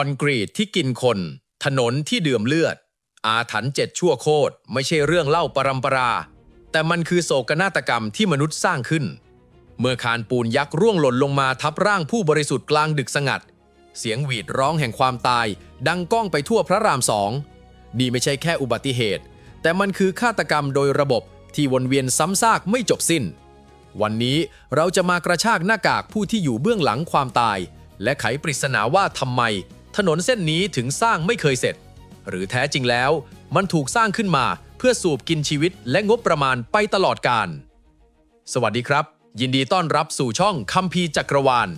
อนกรีตที่กินคน ถนนที่ดื่มเลือด อาถรรพ์เจ็ดชั่วโคตร ไม่ใช่เรื่องเล่าปรำปรา แต่มันคือโศกนาฏกรรมที่มนุษย์สร้างขึ้น เมื่อคานปูนยักษ์ร่วงหล่นลงมาทับร่างผู้บริสุทธิ์กลางดึกสงัด เสียงหวีดร้องแห่งความตาย ดังก้องไปทั่วพระรามสองนี่ไม่ใช่แค่อุบัติเหตุ แต่มันคือฆาตกรรมโดยระบบที่วนเวียนซ้ำซากไม่จบสิ้น วันนี้เราจะมากระชากหน้ากากผู้ที่อยู่เบื้องหลังความตาย และไขปริศนาว่าทำไม ถนนเส้นนี้ถึงสร้างไม่เคยเสร็จ หรือแท้จริงแล้ว มันถูกสร้างขึ้นมาเพื่อสูบกินชีวิตและงบประมาณไปตลอดกาลสวัสดีครับ ยินดีต้อนรับสู่ช่องคัมภีร์จักรวาล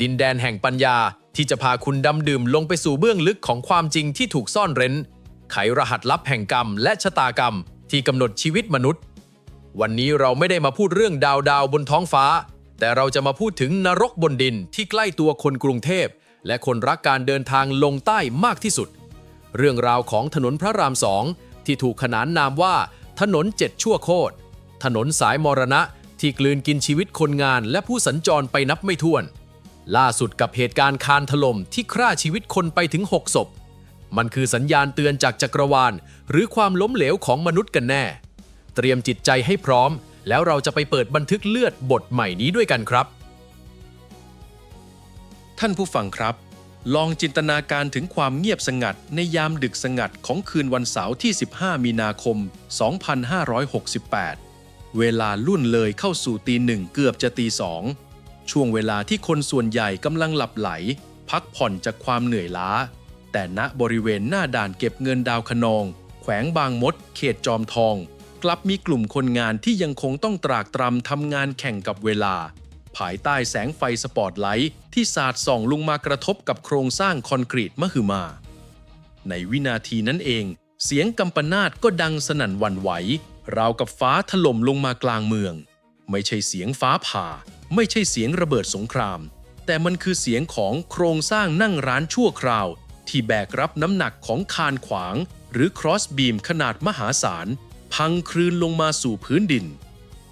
ดินแดนแห่งปัญญาที่จะพาคุณดำดื่มลงไปสู่เบื้องลึกของความจริงที่ถูกซ่อนเร้น ไขรหัสลับแห่งกรรมและชะตากรรมที่กำหนดชีวิตมนุษย์ วันนี้เราไม่ได้มาพูดเรื่องดาวดาวบนท้องฟ้า แต่เราจะมาพูดถึงนรกบนดินที่ใกล้ตัวคนกรุงเทพ และคนรักการเดินทางลงใต้มากที่สุด เรื่องราวของถนนพระรามสองที่ถูกขนานนามว่า ถนนเจ็ดชั่วโคตร ถนนสายมรณะที่กลืนกินชีวิตคนงานและผู้สัญจรไปนับไม่ถ้วน ล่าสุดกับเหตุการณ์คานถล่มที่ฆ่าชีวิตคนไปถึง 6 ศพ มันคือสัญญาณเตือนจากจักรวาล หรือความล้มเหลวของมนุษย์กันแน่ เตรียมจิตใจให้พร้อม แล้วเราจะไปเปิดบันทึกเลือดบทใหม่นี้ด้วยกันครับ ท่านผู้ฟังครับ ลองจินตนาการถึงความเงียบสงัดในยามดึกสงัดของคืนวันเสาร์ที่ 15 มีนาคม 2568 เวลาลุ่นเลยเข้าสู่ตีหนึ่งเกือบจะตีสองช่วงเวลาที่คนส่วนใหญ่กำลังหลับไหล พักผ่อนจากความเหนื่อยล้า แต่ณบริเวณหน้าด่านเก็บเงินดาวคะนอง แขวงบางมด เขตจอมทอง กลับมีกลุ่มคนงานที่ยังคงต้องตรากตรำทำงานแข่งกับเวลา ภายใต้แสงไฟสปอตไลท์ที่สาดส่องลงมากระทบกับโครงสร้างคอนกรีตมหึมา ในวินาทีนั้นเอง เสียงกำปนาตก็ดังสนั่นวันไหว ราวกับฟ้าถล่มลงมากลางเมือง ไม่ใช่เสียงฟ้าผ่า ไม่ใช่เสียงระเบิดสงคราม แต่มันคือเสียงของโครงสร้างนั่งร้านชั่วคราว ที่แบกรับน้ำหนักของคานขวาง หรือครอสบีมขนาดมหาศาลพังคลืนลงมาสู่พื้นดิน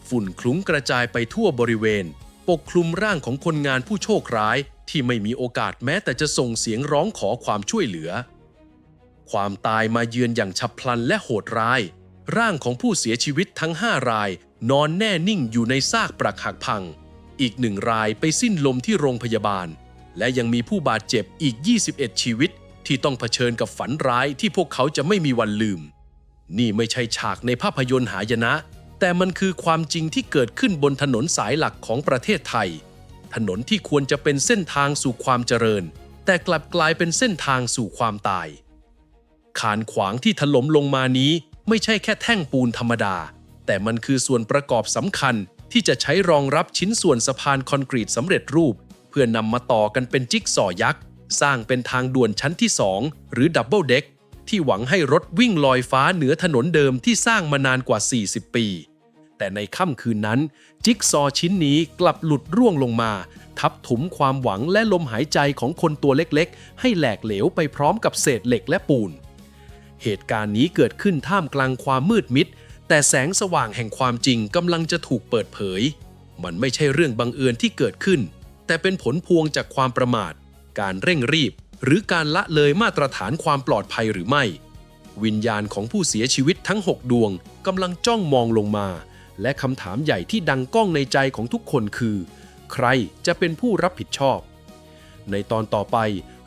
ฝุ่นคลุ้งกระจายไปทั่วบริเวณ ปกคลุมร่างของคนงานผู้โชคร้ายที่ไม่มีโอกาสแม้แต่จะส่งเสียงร้องขอความช่วยเหลือ ความตายมาเยือนอย่างฉับพลันและโหดร้าย ร่างของผู้เสียชีวิตทั้ง 5 ราย นอนแน่นิ่งอยู่ในซากปรักหักพัง อีกหนึ่งรายไปสิ้นลมที่โรงพยาบาล และยังมีผู้บาดเจ็บอีก 21 ชีวิต ที่ต้องเผชิญกับฝันร้ายที่พวกเขาจะไม่มีวันลืม นี่ไม่ใช่ฉากในภาพยนตร์หายนะ แต่มันคือความจริงที่เกิดขึ้นบนถนนสายหลักของประเทศไทย ถนนที่ควรจะเป็นเส้นทางสู่ความเจริญ แต่กลับกลายเป็นเส้นทางสู่ความตาย ขานขวางที่ถล่มลงมานี้ไม่ใช่แค่แท่งปูนธรรมดา แต่มันคือส่วนประกอบสำคัญที่จะใช้รองรับชิ้นส่วนสะพานคอนกรีตสำเร็จรูป เพื่อนำมาต่อกันเป็นจิ๊กซอยักษ์ สร้างเป็นทางด่วนชั้นที่ 2 หรือดับเบิลเด็ก ที่หวังให้รถวิ่งลอยฟ้าเหนือถนนเดิมที่สร้างมานานกว่า 40 ปี แต่ในค่ำคืนนั้น จิ๊กซอว์ชิ้นนี้กลับหลุดร่วงลงมา ทับถมความหวังและลมหายใจของคนตัวเล็กๆ ให้แหลกเหลวไปพร้อมกับเศษเหล็กและปูน เหตุการณ์นี้เกิดขึ้นท่ามกลางความมืดมิด แต่แสงสว่างแห่งความจริงกำลังจะถูกเปิดเผย มันไม่ใช่เรื่องบังเอิญที่เกิดขึ้น แต่เป็นผลพวงจากความประมาท การเร่งรีบ หรือการละเลยมาตรฐานความปลอดภัยหรือไม่ วิญญาณของผู้เสียชีวิตทั้ง 6 ดวงกำลังจ้องมองลงมา และคำถามใหญ่ที่ดังก้องในใจของทุกคนคือ ใครจะเป็นผู้รับผิดชอบ ในตอนต่อไป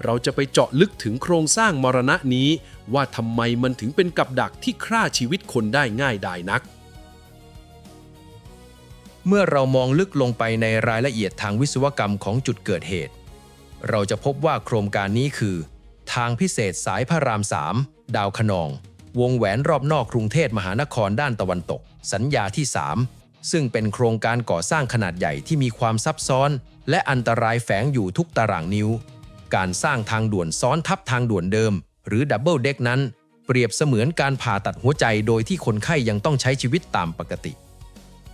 เราจะไปเจาะลึกถึงโครงสร้างมรณะนี้ ว่าทำไมมันถึงเป็นกับดักที่ฆ่าชีวิตคนได้ง่ายดายนักเมื่อเรามองลึกลงไปในรายละเอียดทางวิศวกรรมของจุดเกิดเหตุ เราจะพบว่าโครงการนี้คือ ทางพิเศษสายพระราม3ดาวคะนอง วงแหวนรอบนอกกรุงเทพมหานครด้านตะวันตก สัญญาที่ 3 ซึ่งเป็นโครงการก่อสร้างขนาดใหญ่ที่มีความซับซ้อน และอันตรายแฝงอยู่ทุกตารางนิ้ว การสร้างทางด่วนซ้อนทับทางด่วนเดิม หรือดับเบิลเด็กนั้น เปรียบเสมือนการผ่าตัดหัวใจโดยที่คนไข้ยังต้องใช้ชีวิตตามปกติ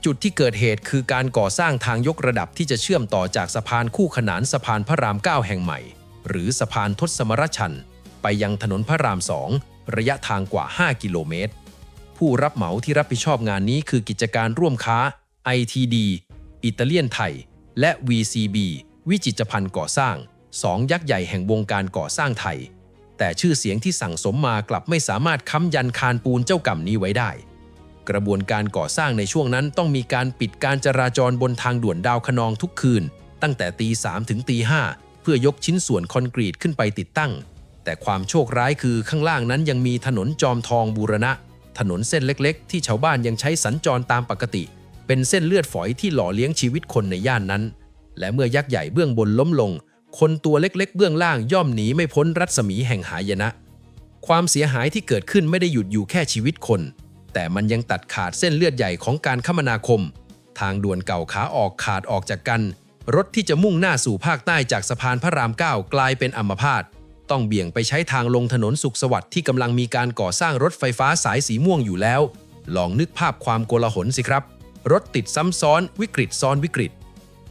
จุดที่เกิดเหตุคือการก่อสร้างทางยกระดับที่จะเชื่อมต่อจากสะพานคู่ขนานสะพานพระราม 9 แห่งใหม่ หรือสะพานทศมรชัน ไปยังถนนพระราม 2 ระยะทางกว่า 5 กิโลเมตร ผู้รับเหมาที่รับผิดชอบงานนี้คือกิจการร่วมค้า ITD อิตาเลียนไทย และ VCB วิจิตรพันธ์ก่อสร้างสองยักษ์ใหญ่แห่งวงการก่อสร้างไทย แต่ชื่อเสียงที่สั่งสมมากลับไม่สามารถค้ำยันคานปูนเจ้ากรรมนี้ไว้ได้ กระบวนการก่อสร้างในช่วงนั้นต้องมีการปิดการจราจรบนทางด่วนดาวคนองทุกคืน ตั้งแต่ตีสามถึงตีห้าเพื่อยกชิ้นส่วนคอนกรีตขึ้นไปติดตั้ง แต่ความโชคร้ายคือข้างล่างนั้นยังมีถนนจอมทองบูรณะ ถนนเส้นเล็กๆ ที่ชาวบ้านยังใช้สัญจรตามปกติ เป็นเส้นเลือดฝอยที่หล่อเลี้ยงชีวิตคนในย่านนั้น และเมื่อยักษ์ใหญ่เบื้องบนล้มลง คนตัวเล็กๆ เบื้องล่างย่อมหนีไม่พ้นรัศมีแห่งหายนะ ความเสียหายที่เกิดขึ้นไม่ได้หยุดอยู่แค่ชีวิตคน แต่มันยังตัดขาดเส้นเลือดใหญ่ของการคมนาคม ทางด่วนเก่าขาออกขาดออกจากกัน รถที่จะมุ่งหน้าสู่ภาคใต้จากสะพานพระรามเก้ากลายเป็นอัมพาตต้องเบี่ยงไปใช้ทางลงถนนสุขสวัสดิ์ที่กำลังมีการก่อสร้างรถไฟฟ้าสายสีม่วงอยู่แล้ว ลองนึกภาพความโกลาหลสิครับ รถติดซ้ำซ้อน วิกฤตซ้อนวิกฤต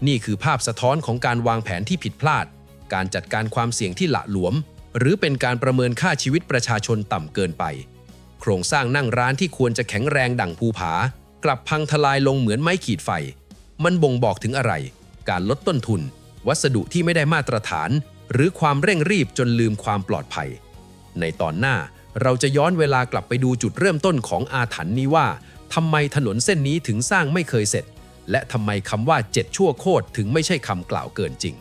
นี่คือภาพสะท้อนของการวางแผนที่ผิดพลาด การจัดการความเสี่ยงที่หละหลวม หรือเป็นการประเมินค่าชีวิตประชาชนต่ำเกินไป โครงสร้างนั่งร้านที่ควรจะแข็งแรงดั่งภูผา กลับพังทลายลงเหมือนไม้ขีดไฟ มันบ่งบอกถึงอะไร การลดต้นทุน วัสดุที่ไม่ได้มาตรฐาน หรือความเร่งรีบจนลืมความปลอดภัย ในตอนหน้าเราจะย้อนเวลากลับไปดูจุดเริ่มต้นของอาถรรพ์นี้ว่าทำไมถนนเส้นนี้ถึงสร้างไม่เคยเสร็จ และทำไมคำว่าเจ็ดชั่วโคตรถึงไม่ใช่คำกล่าวเกินจริง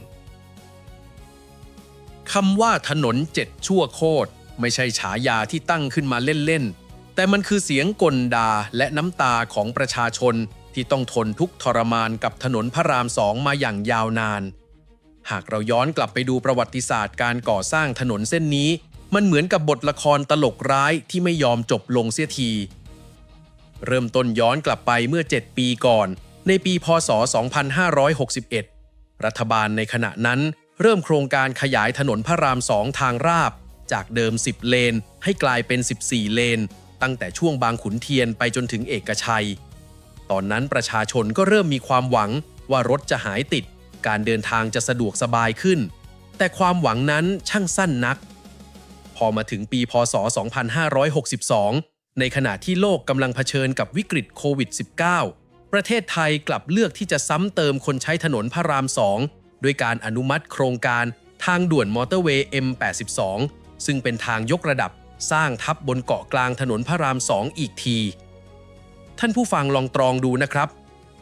คำว่าถนนเจ็ดชั่วโคตร ไม่ใช่ฉายาที่ตั้งขึ้นมาเล่นๆ แต่มันคือเสียงกลดาและน้ำตาของประชาชนที่ต้องทนทุกทรมานกับถนนพระรามสองมาอย่างยาวนาน หากเราย้อนกลับไปดูประวัติศาสตร์การก่อสร้างถนนเส้นนี้ มันเหมือนกับบทละครตลกร้ายที่ไม่ยอมจบลงเสียที เริ่มต้นย้อนกลับไปเมื่อ 7 ปีก่อน ในปีพศ 2561 รัฐบาลในขณะนั้นเริ่มโครงการขยายถนนพระรามสองทางราบ จากเดิม 10 เลน ให้กลายเป็น 14 เลน ตั้งแต่ช่วงบางขุนเทียนไปจนถึงเอกชัย ตอนนั้นประชาชนก็เริ่มมีความหวังว่ารถจะหายติด การเดินทางจะสะดวกสบายขึ้น แต่ความหวังนั้นช่างสั้นนัก พอมาถึงปีพศ 2562 ในขณะที่โลกกำลังเผชิญกับวิกฤตโควิด -19 ประเทศไทยกลับเลือกที่จะซ้ำเติมคนใช้ถนนพระรามสองด้วยการอนุมัติโครงการทางด่วนมอเตอร์เวย์ M82 ซึ่งเป็นทางยกระดับสร้างทับบนเกาะกลางถนนพระรามสองอีกที ท่านผู้ฟังลองตรองดูนะครับ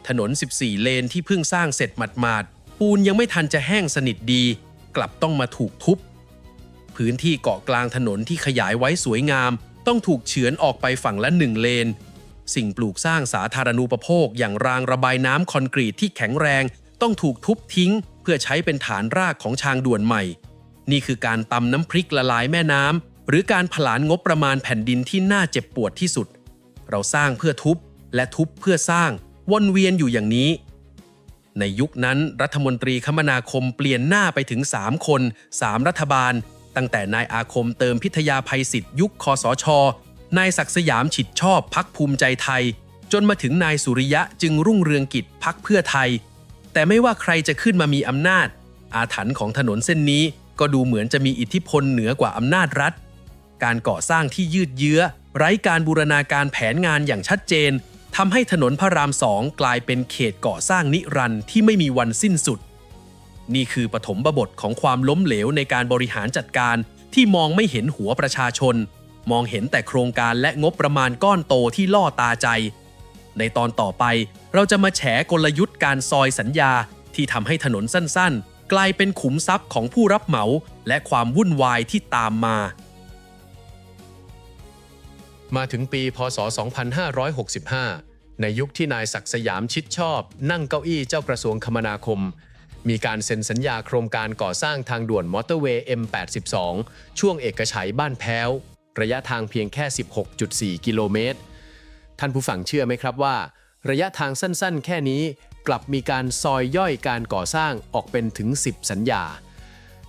ถนน 14 เลนที่เพิ่งสร้างเสร็จหมาดๆ ปูนยังไม่ทันจะแห้งสนิทดี กลับต้องมาถูกทุบ พื้นที่เกาะกลางถนนที่ขยายไว้สวยงาม ต้องถูกเฉือนออกไปฝั่งละหนึ่งเลน สิ่งปลูกสร้างสาธารณูปโภคอย่างรางระบายน้ำคอนกรีตที่แข็งแรง ต้องถูกทุบทิ้ง เพื่อใช้เป็นฐานรากของทางด่วนใหม่ นี่คือการตำน้ำพริกละลายแม่น้ำหรือการผลาญงบประมาณแผ่นดินที่น่าเจ็บปวดที่สุด เราสร้างเพื่อทุบและทุบเพื่อสร้างวนเวียนอยู่อย่างนี้ ในยุคนั้นรัฐมนตรีคมนาคมเปลี่ยนหน้าไปถึง 3 คน 3 รัฐบาล ตั้งแต่นายอาคมเติมพิทยาภัยศิษย์ยุคคอสชนายศักดิ์สยามฉิดชอบพักภูมิใจไทย จนมาถึงนายสุริยะจึงรุ่งเรืองกิจพักเพื่อไทย แต่ไม่ว่าใครจะขึ้นมามีอำนาจ อาถรรพ์ของถนนเส้นนี้ ก็ดูเหมือนจะมีอิทธิพลเหนือกว่าอำนาจรัฐ การก่อสร้างที่ยืดเยื้อ ไร้การบูรณาการแผนงานอย่างชัดเจนทำให้ถนนพระรามสองกลายเป็นเขตก่อสร้างนิรันดร์ที่ไม่มีวันสิ้นสุด นี่คือปฐมบทของความล้มเหลวในการบริหารจัดการที่มองไม่เห็นหัวประชาชน มองเห็นแต่โครงการและงบประมาณก้อนโตที่ล่อตาใจ ในตอนต่อไปเราจะมาแฉกลยุทธ์การซอยสัญญาที่ทำให้ถนนสั้นๆ กลายเป็นขุมทรัพย์ของผู้รับเหมาและความวุ่นวายที่ตามมา มาถึงปีพศ 2565 ในยุคที่นายศักสยามชิดชอบ นั่งเก้าอี้เจ้ากระทรวงคมนาคม มีการเซ็นสัญญาโครงการก่อสร้างทางด่วนมอเตอร์เวย์ M82 ช่วงเอกชัยบ้านแพ้ว ระยะทางเพียงแค่ 16.4 กิโลเมตร ท่านผู้ฟังเชื่อไหมครับว่า ระยะทางสั้นๆ แค่นี้ กลับมีการซอยย่อยการก่อสร้างออกเป็นถึง 10 สัญญา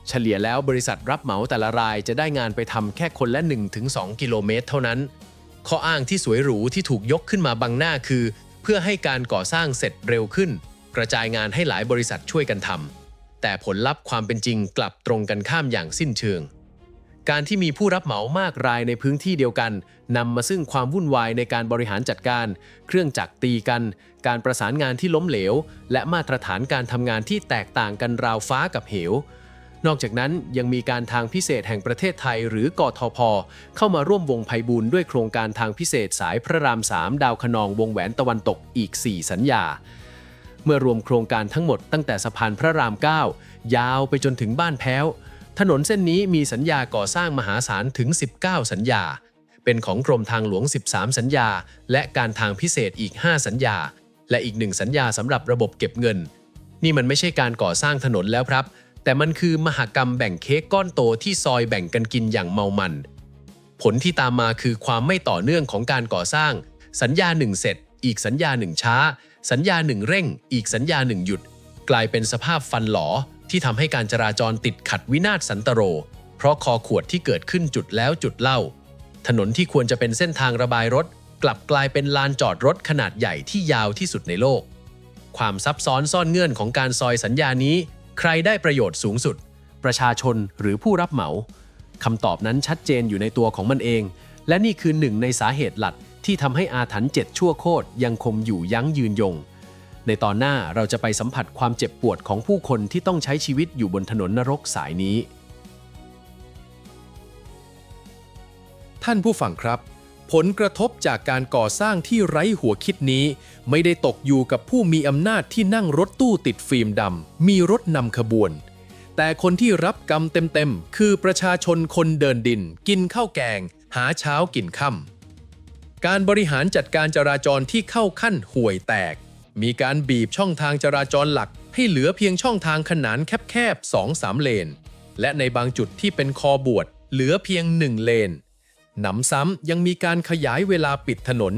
เฉลี่ยแล้วบริษัทรับเหมาแต่ละรายจะได้งานไปทำแค่คนละ 1-2 กิโลเมตร เท่านั้น ข้ออ้างที่สวยหรูที่ถูกยกขึ้นมาบังหน้าคือ เพื่อให้การก่อสร้างเสร็จเร็วขึ้น กระจายงานให้หลายบริษัทช่วยกันทำแต่ผลลัพธ์ความเป็นจริงกลับตรงกันข้ามอย่างสิ้นเชิง การที่มีผู้รับเหมามากรายในพื้นที่เดียวกันนำมาซึ่งความวุ่นวายในการบริหารจัดการ เครื่องจักรตีกัน การประสานงานที่ล้มเหลว และมาตรฐานการทำงานที่แตกต่างกันราวฟ้ากับเหวนอกจากนั้นยังมีการทางพิเศษแห่งประเทศไทยหรือกทพ เข้ามาร่วมวงไพบูลด้วยโครงการทางพิเศษสายพระราม 3 ดาวคะนองวงแหวนตะวันตกอีก 4 สัญญา เมื่อรวมโครงการทั้งหมดตั้งแต่สะพานพระราม 9 ยาวไปจนถึงบ้านแพ้ว ถนนเส้นนี้มีสัญญาก่อสร้างมหาศาลถึง 19 สัญญา เป็นของกรมทางหลวง 13 สัญญา และการทางพิเศษอีก 5 สัญญา และอีกหนึ่งสัญญาสำหรับระบบเก็บเงิน นี่มันไม่ใช่การก่อสร้างถนนแล้วครับ แต่มันคือมหกรรมแบ่งเค้กก้อนโตที่ซอยแบ่งกันกินอย่างเมามัน ผลที่ตามมาคือความไม่ต่อเนื่องของการก่อสร้าง สัญญาหนึ่งเสร็จ อีกสัญญาหนึ่งช้า สัญญาหนึ่งเร่ง อีกสัญญาหนึ่งหยุด กลายเป็นสภาพฟันหลอ ที่ทำให้การจราจรติดขัดวินาศสันตโร เพราะคอขวดที่เกิดขึ้นจุดแล้วจุดเล่า ถนนที่ควรจะเป็นเส้นทางระบายรถ กลับกลายเป็นลานจอดรถขนาดใหญ่ที่ยาวที่สุดในโลก ความซับซ้อนซ่อนเงื่อนของการซอยสัญญานี้ ใครได้ประโยชน์สูงสุด ประชาชนหรือผู้รับเหมาคำตอบนั้นชัดเจนอยู่ในตัวของมันเอง และนี่คือหนึ่งในสาเหตุหลักที่ทำให้อาถรรพ์เจ็ดชั่วโคตรยังคงอยู่ยั้งยืนยง ในตอนหน้าเราจะไปสัมผัสความเจ็บปวดของผู้คนที่ต้องใช้ชีวิตอยู่บนถนนนรกสายนี้ ท่านผู้ฟังครับ ผลกระทบจากการก่อสร้างที่ไร้หัวคิดนี้ ไม่ได้ตกอยู่กับผู้มีอำนาจที่นั่งรถตู้ติดฟิล์มดำมีรถนำขบวน แต่คนที่รับกรรมเต็มๆ คือประชาชนคนเดินดิน กินข้าวแกง หาเช้ากินค่ำการบริหารจัดการจราจรที่เข้าขั้นห่วยแตก มีการบีบช่องทางจราจรหลัก ให้เหลือเพียงช่องทางขนานแคบๆ2-3เลน และในบางจุดที่เป็นคอบวชเหลือเพียง1เลน หนำซ้ำยังมีการขยายเวลาปิดถนน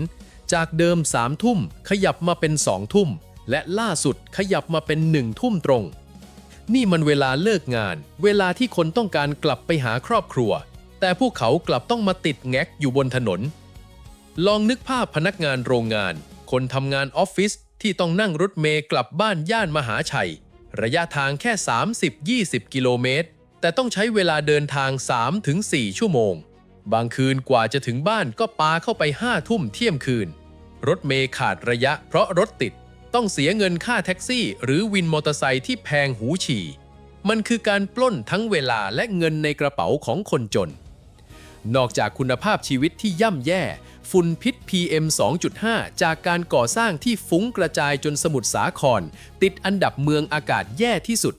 จากเดิม3ามทุ่มขยับมาเป็น2องทุ่ม และล่าสุดขยับมาเป็น1นึ่ทุ่มตรง นี่มันเวลาเลิกงาน เวลาที่คนต้องการกลับไปหาครอบครัว แต่พวกเขากลับต้องมาติดแงกอยู่บนถนนลองนึกภาพพนักงานโรงงาน คนทำงานออฟฟิศ ที่ต้องนั่งรถเมล์กลับบ้านย่านมหาชัย ระยะทางแค่ 30-20 กิโลเมตร แต่ต้องใช้เวลาเดินทาง 3-4 ชั่วโมง บางคืนกว่าจะถึงบ้านก็ปาเข้าไป5ทุ่มเที่ยมคืน รถเมล์ขาดระยะเพราะรถติด ต้องเสียเงินค่าแท็กซี่ หรือวินมอเตอร์ไซค์ที่แพงหูฉี่ มันคือการปล้นทั้งเวลาและเงินในกระเป๋าของคนจน นอกจากคุณภาพชีวิตที่ย่ำแย่ ฝุ่นพิษ PM 2.5 จากการก่อสร้างที่ฟุ้งกระจายจนสมุทรสาคร ติดอันดับเมืองอากาศแย่ที่สุด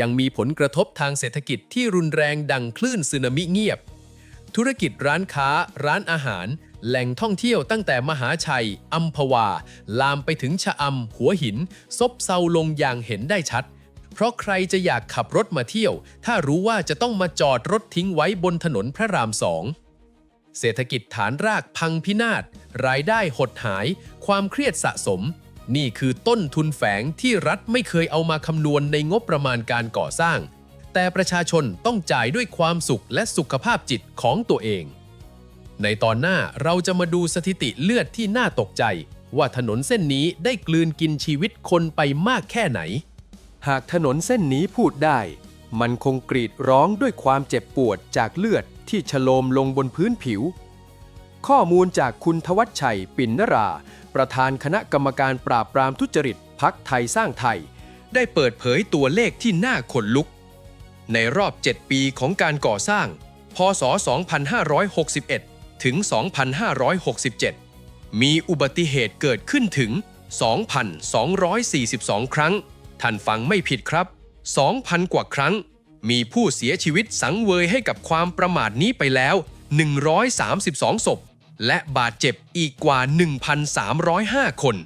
ยังมีผลกระทบทางเศรษฐกิจที่รุนแรงดังคลื่นสึนามิเงียบ ธุรกิจร้านค้า ร้านอาหาร แหล่งท่องเที่ยวตั้งแต่มหาชัยอัมพวา ลามไปถึงชะอำหัวหิน ซบเซาลงอย่างเห็นได้ชัดเพราะใครจะอยากขับรถมาเที่ยว ถ้ารู้ว่าจะต้องมาจอดรถทิ้งไว้บนถนนพระรามสอง เศรษฐกิจฐานรากพังพินาศ รายได้หดหาย ความเครียดสะสม นี่คือต้นทุนแฝงที่รัฐไม่เคยเอามาคำนวณในงบประมาณการก่อสร้าง แต่ประชาชนต้องจ่ายด้วยความสุขและสุขภาพจิตของตัวเอง ในตอนหน้าเราจะมาดูสถิติเลือดที่น่าตกใจ ว่าถนนเส้นนี้ได้กลืนกินชีวิตคนไปมากแค่ไหน หากถนนเส้นนี้พูดได้ มันคงกรีดร้องด้วยความเจ็บปวดจากเลือด ที่ฉโลมลงบนพื้นผิว ข้อมูลจากคุณทวัชชัย ปิ่นนรา ประธานคณะกรรมการปราบปรามทุจริตพักไทยสร้างไทย ได้เปิดเผยตัวเลขที่น่าขนลุก ในรอบ 7 ปีของการก่อสร้าง พศ 2561 ถึง 2567 มีอุบัติเหตุเกิดขึ้นถึง 2,242 ครั้ง ท่านฟังไม่ผิดครับ 2,000 กว่าครั้ง มีผู้เสียชีวิตสังเวยให้กับความประมาทนี้ไปแล้ว 132 ศพ และบาดเจ็บอีกกว่า 1,305 คน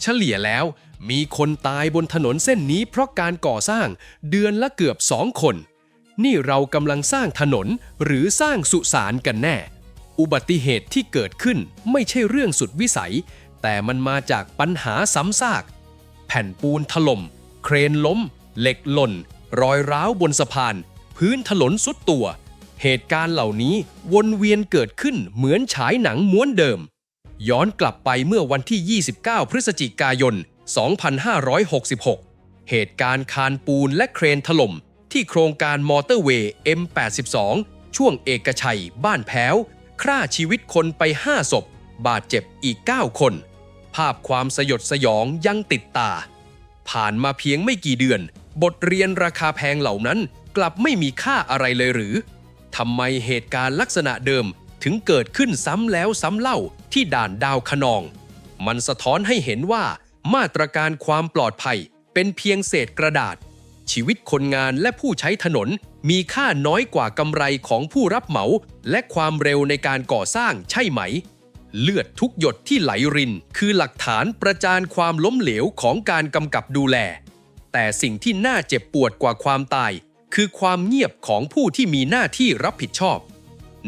เฉลี่ยแล้วมีคนตายบนถนนเส้นนี้เพราะการก่อสร้างเดือนละเกือบสองคน นี่เรากำลังสร้างถนนหรือสร้างสุสานกันแน่ อุบัติเหตุที่เกิดขึ้นไม่ใช่เรื่องสุดวิสัย แต่มันมาจากปัญหาซ้ำซาก แผ่นปูนถล่ม เครนล้ม เหล็กหล่น รอยร้าวบนสะพาน พื้นถนนสุดตัว เหตุการณ์เหล่านี้วนเวียนเกิดขึ้นเหมือนฉายหนังม้วนเดิม ย้อนกลับไปเมื่อวันที่ 29 พฤศจิกายน 2566 เหตุการณ์คานปูนและเครนถล่ม ที่โครงการมอเตอร์เวย์ M82 ช่วงเอกชัย บ้านแพ้วฆ่าชีวิตคนไป 5 ศพ บาดเจ็บอีก 9 คน ภาพความสยดสยองยังติดตา ผ่านมาเพียงไม่กี่เดือน บทเรียนราคาแพงเหล่านั้นกลับไม่มีค่าอะไรเลยหรือทำไมเหตุการณ์ลักษณะเดิมถึงเกิดขึ้นซ้ำแล้วซ้ำเล่าที่ด่านดาวคะนอง มันสะท้อนให้เห็นว่า มาตรการความปลอดภัยเป็นเพียงเศษกระดาษ ชีวิตคนงานและผู้ใช้ถนนมีค่าน้อยกว่ากำไรของผู้รับเหมา และความเร็วในการก่อสร้างใช่ไหม เลือดทุกหยดที่ไหลริน คือหลักฐานประจานความล้มเหลวของการกำกับดูแล แต่สิ่งที่น่าเจ็บปวดกว่าความตาย คือความเงียบของผู้ที่มีหน้าที่รับผิดชอบ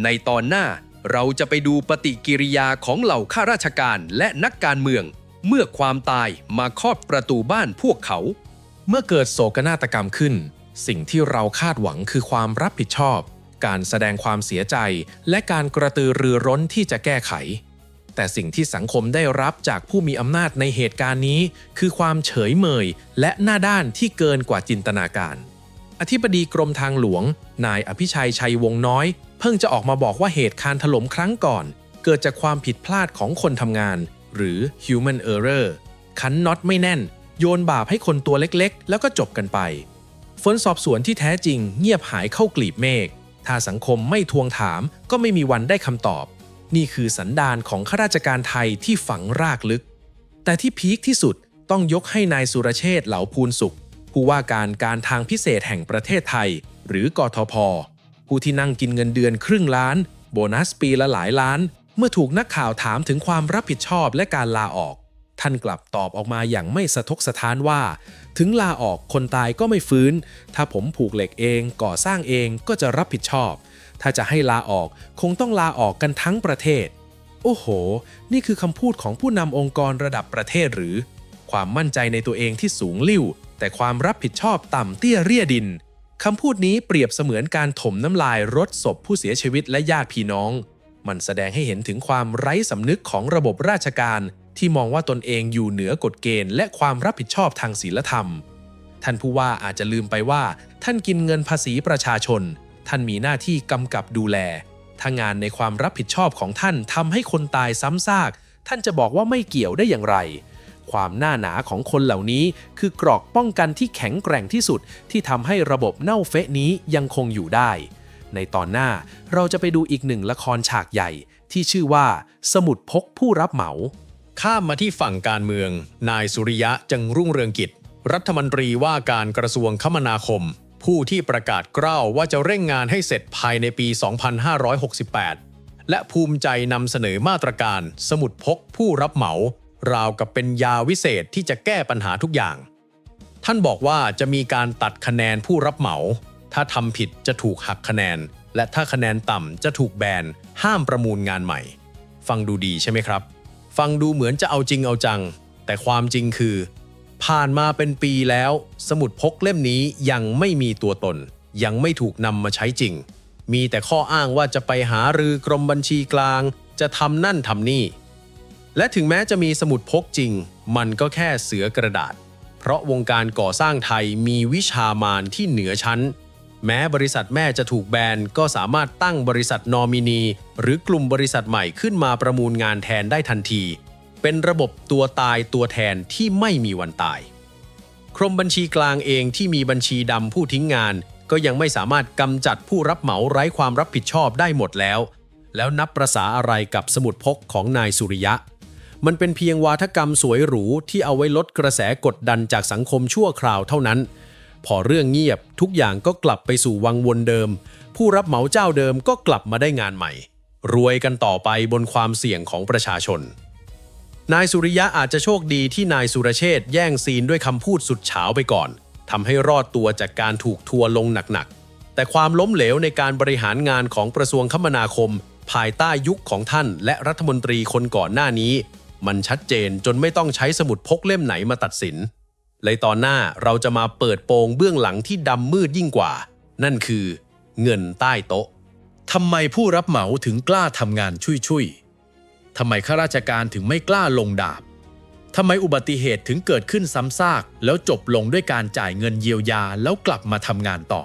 ในตอนหน้าเราจะไปดูปฏิกิริยาของเหล่าข้าราชการและนักการเมือง เมื่อความตายมาครอบประตูบ้านพวกเขา เมื่อเกิดโศกนาฏกรรมขึ้น สิ่งที่เราคาดหวังคือความรับผิดชอบ การแสดงความเสียใจ และการกระตือรือร้นที่จะแก้ไข แต่สิ่งที่สังคมได้รับจากผู้มีอำนาจในเหตุการณ์นี้ คือความเฉยเมย และหน้าด้านที่เกินกว่าจินตนาการ อธิบดีกรมทางหลวง นายอภิชัยชัยวงศ์น้อย เพิ่งจะออกมาบอกว่าเหตุการณ์ถล่มครั้งก่อน เกิดจากความผิดพลาดของคนทำงาน หรือ human error คันน็อตไม่แน่น โยนบาปให้คนตัวเล็กๆ แล้วก็จบกันไปฝนสอบสวนที่แท้จริงเงียบหายเข้ากลีบเมฆถ้าสังคมไม่ทวงถามก็ไม่มีวันได้คำตอบ นี่คือสันดานของข้าราชการไทยที่ฝังรากลึก แต่ที่พีคที่สุดต้องยกให้นายสุรเชษเหลาภูลสุข ผู้ว่าการการทางพิเศษแห่งประเทศไทย หรือกทพ ผู้ที่นั่งกินเงินเดือนครึ่งล้าน โบนัสปีละหลายล้าน เมื่อถูกนักข่าวถามถึงความรับผิดชอบและการลาออก ท่านกลับตอบออกมาอย่างไม่สะทกสะท้านว่า ถึงลาออกคนตายก็ไม่ฟื้น ถ้าผมผูกเหล็กเองก่อสร้างเองก็จะรับผิดชอบ ถ้าจะให้ลาออกคงต้องลาออกกันทั้งประเทศ โอ้โห นี่คือคำพูดของผู้นำองค์กรระดับประเทศหรือ ความมั่นใจในตัวเองที่สูงลิ่ว แต่ความรับผิดชอบต่ำเตี้ยเรียดินคำพูดนี้เปรียบเสมือนการถมน้ำลายรดศพผู้เสียชีวิตและญาติพี่น้อง มันแสดงให้เห็นถึงความไร้สำนึกของระบบราชการ ที่มองว่าตนเองอยู่เหนือกฎเกณฑ์ และความรับผิดชอบทางศีลธรรม ท่านผู้ว่าอาจจะลืมไปว่า ท่านกินเงินภาษีประชาชน ท่านมีหน้าที่กำกับดูแล ถ้างานในความรับผิดชอบของท่านทำให้คนตายซ้ำซาก ท่านจะบอกว่าไม่เกี่ยวได้อย่างไร ความหน้าหนาของคนเหล่านี้คือกรอกป้องกันที่แข็งแกร่งที่สุด ที่ทำให้ระบบเน่าเฟะนี้ยังคงอยู่ได้ ในตอนหน้าเราจะไปดูอีกหนึ่งละครฉากใหญ่ ที่ชื่อว่า สมุดพกผู้รับเหมา ข้ามมาที่ฝั่งการเมือง นายสุริยะจึงรุ่งเรืองกิจ รัฐมนตรีว่าการกระทรวงคมนาคม ผู้ที่ประกาศกล้าวว่าจะเร่งงานให้เสร็จภายในปี 2568 และภูมิใจนำเสนอมาตรการสมุดพกผู้รับเหมา ราวกับเป็นยาวิเศษที่จะแก้ปัญหาทุกอย่าง ท่านบอกว่าจะมีการตัดคะแนนผู้รับเหมา ถ้าทำผิดจะถูกหักคะแนน และถ้าคะแนนต่ำจะถูกแบน ห้ามประมูลงานใหม่ ฟังดูดีใช่ไหมครับ ฟังดูเหมือนจะเอาจริงเอาจัง แต่ความจริงคือ ผ่านมาเป็นปีแล้ว สมุดพกเล่มนี้ยังไม่มีตัวตน ยังไม่ถูกนำมาใช้จริง มีแต่ข้ออ้างว่าจะไปหารือกรมบัญชีกลาง จะทำนั่นทำนี่ และถึงแม้จะมีสมุดพกจริง มันก็แค่เสือกระดาษ เพราะวงการก่อสร้างไทยมีวิชามานที่เหนือชั้น แม้บริษัทแม่จะถูกแบนก็สามารถตั้งบริษัทนอมินี หรือกลุ่มบริษัทใหม่ขึ้นมาประมูลงานแทนได้ทันที เป็นระบบตัวตายตัวแทนที่ไม่มีวันตายกรมบัญชีกลางเองที่มีบัญชีดำผู้ทิ้งงาน ก็ยังไม่สามารถกำจัดผู้รับเหมาไร้ความรับผิดชอบได้หมดแล้ว แล้วนับประษาอะไรกับสมุดพกของนายสุริยะ มันเป็นเพียงวาทกรรมสวยหรูที่เอาไว้ลดกระแสกดดันจากสังคมชั่วคราวเท่านั้น พอเรื่องเงียบทุกอย่างก็กลับไปสู่วังวนเดิม ผู้รับเหมาเจ้าเดิมก็กลับมาได้งานใหม่ รวยกันต่อไปบนความเสี่ยงของประชาชน นายสุริยะอาจจะโชคดีที่นายสุรเชษฐ์แย่งซีนด้วยคำพูดสุดเฉาไปก่อนทำให้รอดตัวจากการถูกทัวลงหนักๆ แต่ความล้มเหลวในการบริหารงานของกระทรวงคมนาคม ภายใต้ยุคของท่าน และรัฐมนตรีคนก่อนหน้านี้ มันชัดเจนจนไม่ต้องใช้สมุดพกเล่มไหนมาตัดสิน เลยตอนหน้าเราจะมาเปิดโปงเบื้องหลังที่ดำมืดยิ่งกว่า นั่นคือ เงินใต้โต๊ะทำไมผู้รับเหมาถึงกล้าทำงานชุยๆ ทำไมข้าราชการถึงไม่กล้าลงดาบทำไมอุบัติเหตุถึงเกิดขึ้นซ้ำซาก แล้วจบลงด้วยการจ่ายเงินเยียวยาแล้วกลับมาทำงานต่อ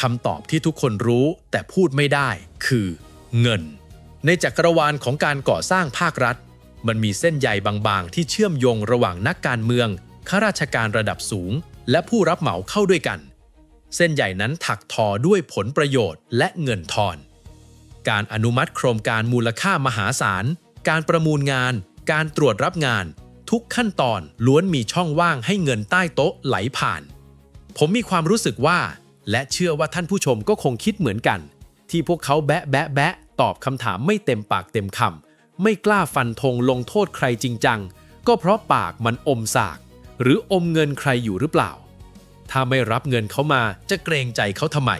คำตอบที่ทุกคนรู้แต่พูดไม่ได้คือ เงิน ในจักรวาลของการก่อสร้างภาครัฐ มันมีเส้นใยบางๆ ที่เชื่อมโยงระหว่างนักการเมืองข้าราชการระดับสูง และผู้รับเหมาเข้าด้วยกัน เส้นใหญ่นั้นถักทอด้วยผลประโยชน์และเงินทอน การอนุมัติโครงการมูลค่ามหาศาล การประมูลงาน การตรวจรับงาน ทุกขั้นตอนล้วนมีช่องว่างให้เงินใต้โต๊ะไหลผ่าน ผมมีความรู้สึกว่า และเชื่อว่าท่านผู้ชมก็คงคิดเหมือนกัน ที่พวกเขาแบะแบะแบะตอบคำถามไม่เต็มปากเต็มคำไม่กล้าฟันธงลงโทษใครจริงจังก็เพราะปากมันอมสาก หรืออมเงินใครอยู่หรือเปล่า ถ้าไม่รับเงินเขามาจะเกรงใจเขาทำไม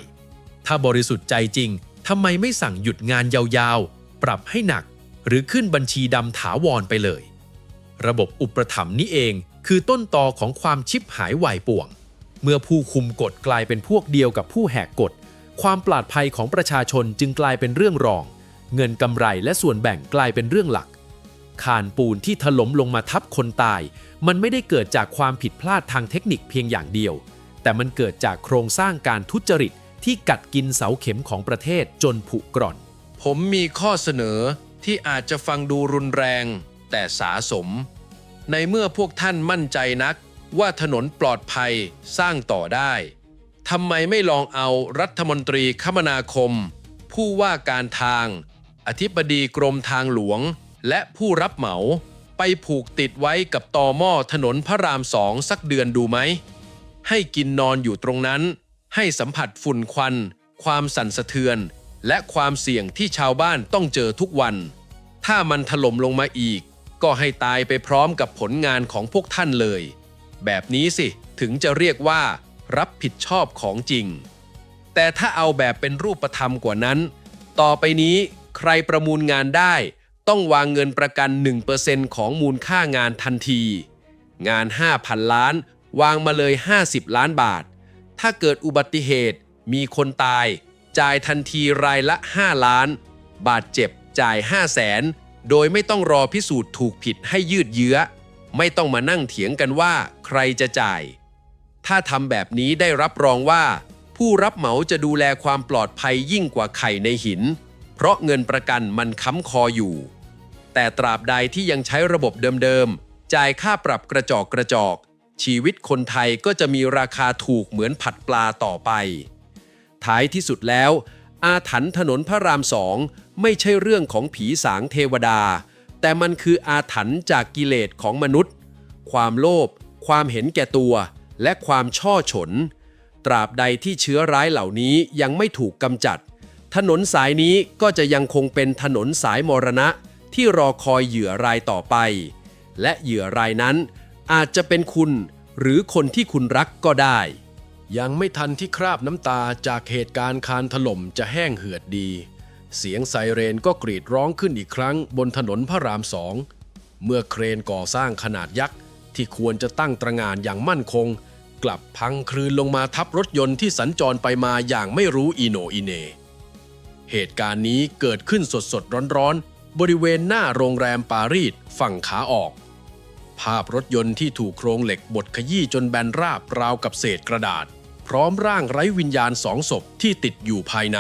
ถ้าบริสุทธิ์ใจจริง ทำไมไม่สั่งหยุดงานยาวๆ ปรับให้หนัก หรือขึ้นบัญชีดำถาวรไปเลย ระบบอุปถัมภ์นี้เองคือต้นตอของความชิบหายวายป่วง เมื่อผู้คุมกฎกลายเป็นพวกเดียวกับผู้แหกกฎ ความปลอดภัยของประชาชนจึงกลายเป็นเรื่องรอง เงินกำไรและส่วนแบ่งกลายเป็นเรื่องหลักคานปูนที่ถล่มลงมาทับคนตาย มันไม่ได้เกิดจากความผิดพลาดทางเทคนิคเพียงอย่างเดียว แต่มันเกิดจากโครงสร้างการทุจริต ที่กัดกินเสาเข็มของประเทศจนผุกร่อน ผมมีข้อเสนอที่อาจจะฟังดูรุนแรง แต่สาสม ในเมื่อพวกท่านมั่นใจนักว่าถนนปลอดภัยสร้างต่อได้ทำไมไม่ลองเอารัฐมนตรีคมนาคม ผู้ว่าการทาง อธิบดีกรมทางหลวง และผู้รับเหมา ไปผูกติดไว้กับตอหม้อถนนพระรามสองสักเดือนดูไหม ให้กินนอนอยู่ตรงนั้น ให้สัมผัสฝุ่นควัน ความสั่นสะเทือน และความเสี่ยงที่ชาวบ้านต้องเจอทุกวัน ถ้ามันถล่มลงมาอีก ก็ให้ตายไปพร้อมกับผลงานของพวกท่านเลย แบบนี้สิถึงจะเรียกว่า รับผิดชอบของจริง แต่ถ้าเอาแบบเป็นรูปธรรมกว่านั้น ต่อไปนี้ใครประมูลงานได้ ต้องวางเงินประกัน 1%ของมูลค่างานทันที งาน 5,000 ล้าน วางมาเลย 50 ล้านบาท ถ้าเกิดอุบัติเหตุมีคนตาย จ่ายทันทีรายละ 5 ล้าน บาดเจ็บจ่าย 5 0 0แสนโดยไม่ต้องรอพิสูจน์ถูกผิดให้ยืดเยื้อ ไม่ต้องมานั่งเถียงกันว่าใครจะจ่าย ถ้าทำแบบนี้ได้รับรองว่า ผู้รับเหมาจะดูแลความปลอดภัยยิ่งกว่าไข่ในหิน เพราะเงินประกันมันค้ำคออยู่ แต่ตราบใดที่ยังใช้ระบบเดิมๆจ่ายค่าปรับกระจอกกระจอก ชีวิตคนไทยก็จะมีราคาถูกเหมือนผัดปลาต่อไป ท้ายที่สุดแล้ว อาถรรพ์ถนนพระรามสองไม่ใช่เรื่องของผีสางเทวดา แต่มันคืออาถรรพ์จากกิเลสของมนุษย์ ความโลภความเห็นแก่ตัว และความช่อฉน ตราบใดที่เชื้อร้ายเหล่านี้ยังไม่ถูกกำจัด ถนนสายนี้ก็จะยังคงเป็นถนนสายมรณะที่รอคอยเหยื่อรายต่อไป และเหยื่อรายนั้น อาจจะเป็นคุณหรือคนที่คุณรักก็ได้ ยังไม่ทันที่คราบน้ำตาจากเหตุการณ์คานถล่มจะแห้งเหือดดี เสียงไซเรนก็กรีดร้องขึ้นอีกครั้งบนถนนพระรามสอง เมื่อเครนก่อสร้างขนาดยักษ์ ที่ควรจะตั้งตระงานอย่างมั่นคง กลับพังคลืนลงมาทับรถยนต์ที่สัญจรไปมาอย่างไม่รู้อีโนอีเน เหตุการณ์นี้เกิดขึ้นสดสดๆร้อนๆ บริเวณหน้าโรงแรมปารีสฝั่งขาออก ภาพรถยนต์ที่ถูกโครงเหล็กบดขยี้จนแบนราบราวกับเศษกระดาษ พร้อมร่างไร้วิญญาณสองศพที่ติดอยู่ภายใน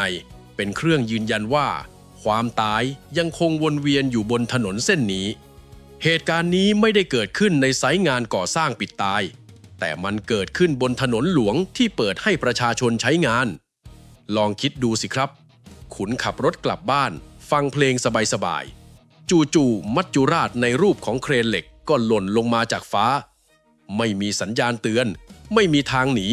เป็นเครื่องยืนยันว่า ความตายยังคงวนเวียนอยู่บนถนนเส้นนี้ เหตุการณ์นี้ไม่ได้เกิดขึ้นในไซต์งานก่อสร้างปิดตาย แต่มันเกิดขึ้นบนถนนหลวงที่เปิดให้ประชาชนใช้งาน ลองคิดดูสิครับ ขุนขับรถกลับบ้าน ฟังเพลงสบายๆ จู่ๆมัจจุราชในรูปของเครนเหล็ก ก็หล่นลงมาจากฟ้า ไม่มีสัญญาณเตือน ไม่มีทางหนี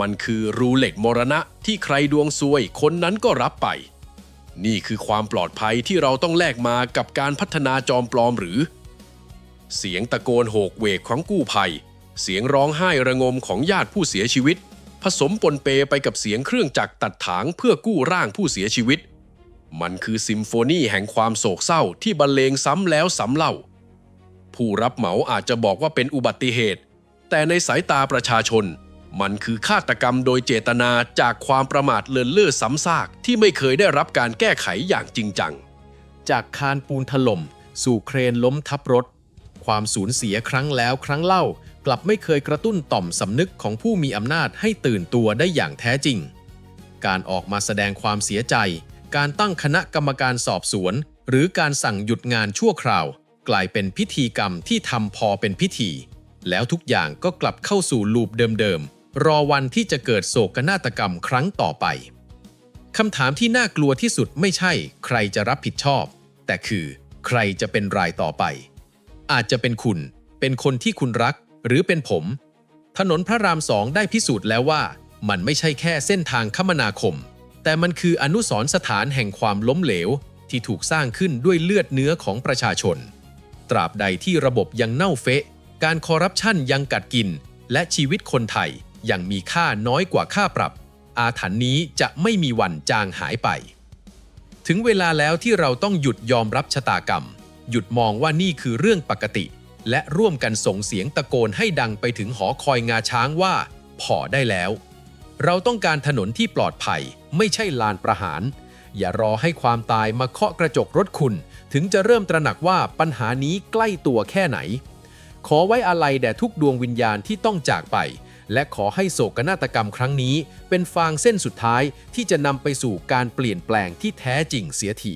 มันคือรูเล็กมรณะที่ใครดวงซวยคนนั้นก็รับไป นี่คือความปลอดภัยที่เราต้องแลกมากับการพัฒนาจอมปลอมหรือ เสียงตะโกนโหกเวกของกู้ภัย เสียงร้องไห้ระงมของญาติผู้เสียชีวิต ผสมปนเปไปกับเสียงเครื่องจักรตัดถางเพื่อกู้ร่างผู้เสียชีวิตมันคือซิมโฟนีแห่งความโศกเศร้าที่บรรเลงซ้ำแล้วซ้ำเล่า ผู้รับเหมาอาจจะบอกว่าเป็นอุบัติเหตุ แต่ในสายตาประชาชน มันคือฆาตกรรมโดยเจตนาจากความประมาทเลินเล่อซ้ำซากที่ไม่เคยได้รับการแก้ไขอย่างจริงจัง จากคานปูนถล่ม สู่เครนล้มทับรถ ความสูญเสียครั้งแล้วครั้งเล่ากลับไม่เคยกระตุ้นต่อมสำนึกของผู้มีอำนาจให้ตื่นตัวได้อย่างแท้จริง การออกมาแสดงความเสียใจ การตั้งคณะกรรมการสอบสวน หรือการสั่งหยุดงานชั่วคราว กลายเป็นพิธีกรรมที่ทำพอเป็นพิธี แล้วทุกอย่างก็กลับเข้าสู่ลูปเดิมๆ รอวันที่จะเกิดโศกนาฏกรรมครั้งต่อไปคำถามที่น่ากลัวที่สุดไม่ใช่ ใครจะรับผิดชอบ แต่คือ ใครจะเป็นรายต่อไป อาจจะเป็นคุณ เป็นคนที่คุณรัก หรือเป็นผม ถนนพระรามสองได้พิสูจน์แล้วว่า มันไม่ใช่แค่เส้นทางคมนาคม แต่มันคืออนุสรณ์สถานแห่งความล้มเหลว ที่ถูกสร้างขึ้นด้วยเลือดเนื้อของประชาชน ตราบใดที่ระบบยังเน่าเฟะ การคอร์รัปชันยังกัดกิน และชีวิตคนไทยยังมีค่าน้อยกว่าค่าปรับ อาถรรพ์นี้จะไม่มีวันจางหายไป ถึงเวลาแล้วที่เราต้องหยุดยอมรับชะตากรรม หยุดมองว่านี่คือเรื่องปกติ และร่วมกันส่งเสียงตะโกนให้ดังไปถึงหอคอยงาช้างว่า พอได้แล้ว เราต้องการถนนที่ปลอดภัย ไม่ใช่ลานประหาร อย่ารอให้ความตายมาเคาะกระจกรถคุณ ถึงจะเริ่มตระหนักว่าปัญหานี้ใกล้ตัวแค่ไหน ขอไว้อาลัยแด่ทุกดวงวิญญาณที่ต้องจากไป และขอให้โศกนาฏกรรมครั้งนี้ เป็นฟางเส้นสุดท้ายที่จะนำไปสู่การเปลี่ยนแปลงที่แท้จริงเสียที